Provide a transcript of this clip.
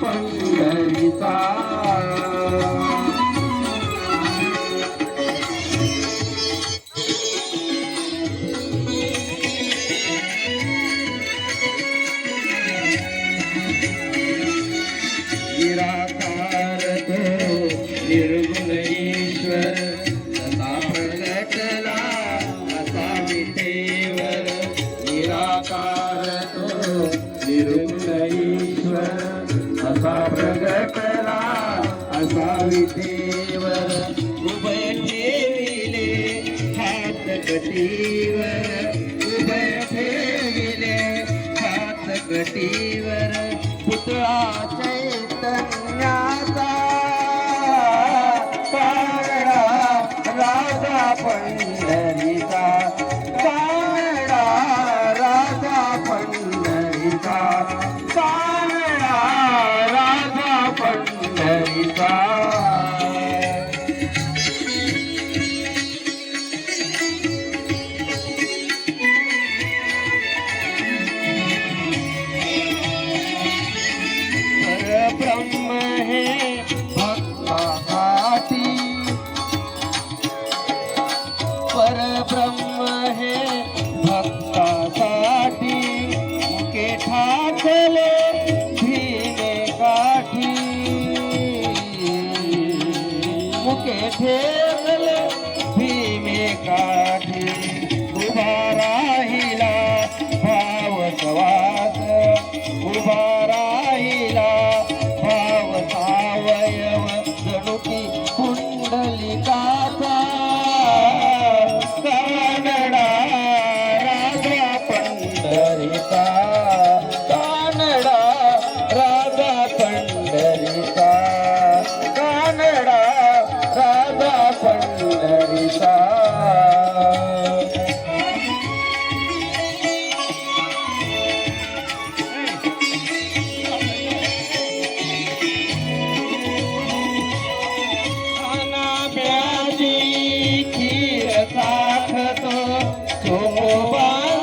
पंढरीचा. असावी देवर उभय ठेविले हात गटीवर उभय ठेविले हात गटीवर पुतळा चैतन्याचा कानडा राजा पंढरीचा. ठेवले भीमे काठी. उभा राहिला भाव सवास उभा राहिला भाव सावयव जणुकी कुंडलिकाचा कानडा राजा पंढरीचा. कानडा राजा पंढरीचा. कानडा